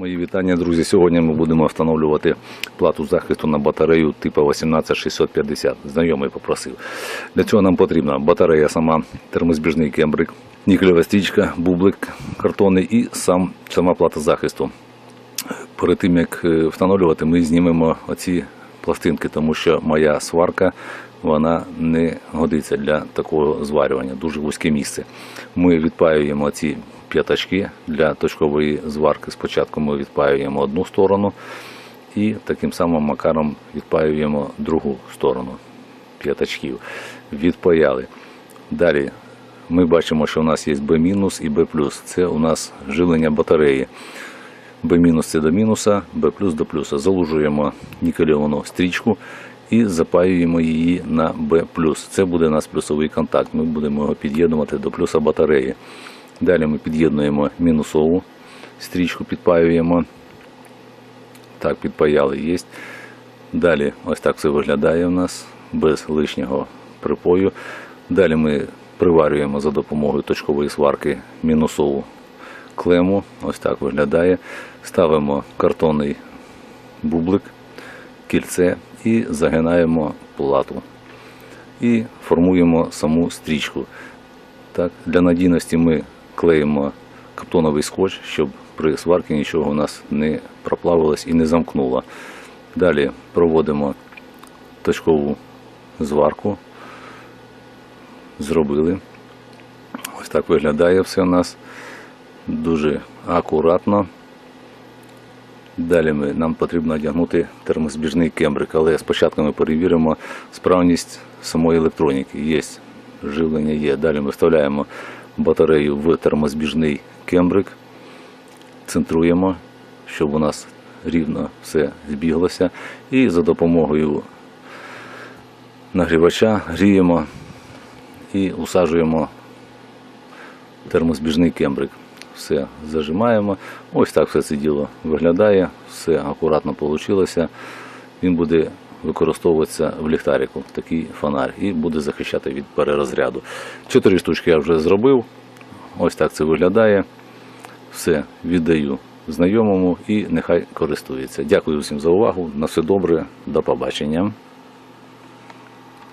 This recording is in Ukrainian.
Мої вітання, друзі. Сьогодні ми будемо встановлювати плату захисту на батарею типу 18650. Знайомий попросив. Для цього нам потрібна батарея сама, термозбіжний кембрик, нікельова стрічка, бублик картонний і сам, сама плата захисту. Перед тим як е, встановлювати, ми знімемо оці пластинки, тому що моя сварка вона не годиться для такого зварювання, дуже вузьке місце. Ми відпаюємо ці п'ятачки для точкової зварки. Спочатку ми відпаюємо одну сторону і таким самим макаром відпаюємо другу сторону п'ятачків. Відпаяли. Далі ми бачимо, що у нас є B- і B+. Це у нас живлення батареї. B- це до мінуса, B до плюса. Залужуємо нікельовану стрічку і запаюємо її на B+. Це буде у нас плюсовий контакт. Ми будемо його під'єднувати до плюса батареї. Далі ми під'єднуємо мінусову стрічку, підпаюємо. Так, підпаяли є. Далі ось так все виглядає у нас без лишнього припою. Далі ми приварюємо за допомогою точкової сварки мінусову клему. Ось так виглядає. Ставимо картонний бублик, кільце і загинаємо плату. І формуємо саму стрічку. Так, для надійності ми клеїмо каптоновий скотч, щоб при сварці нічого у нас не проплавилось і не замкнуло. Далі проводимо точкову зварку. Зробили. Ось так виглядає все у нас дуже акуратно. Далі ми, нам потрібно одягнути термозбіжний кембрик, але спочатку ми перевіримо справність самої електроніки. Є живлення, є. Далі ми вставляємо батарею в термозбіжний кембрик, центруємо, щоб у нас рівно все збіглося. І за допомогою нагрівача гріємо і усаджуємо термозбіжний кембрик. Все зажимаємо. Ось так все це діло виглядає, все акуратно вийшло. Він буде використовуватися в ліхтарику, такий фонарь, і буде захищати від перерозряду. Чотири штучки я вже зробив. Ось так це виглядає. Все віддаю знайомому і нехай користується. Дякую всім за увагу. На все добре, до побачення.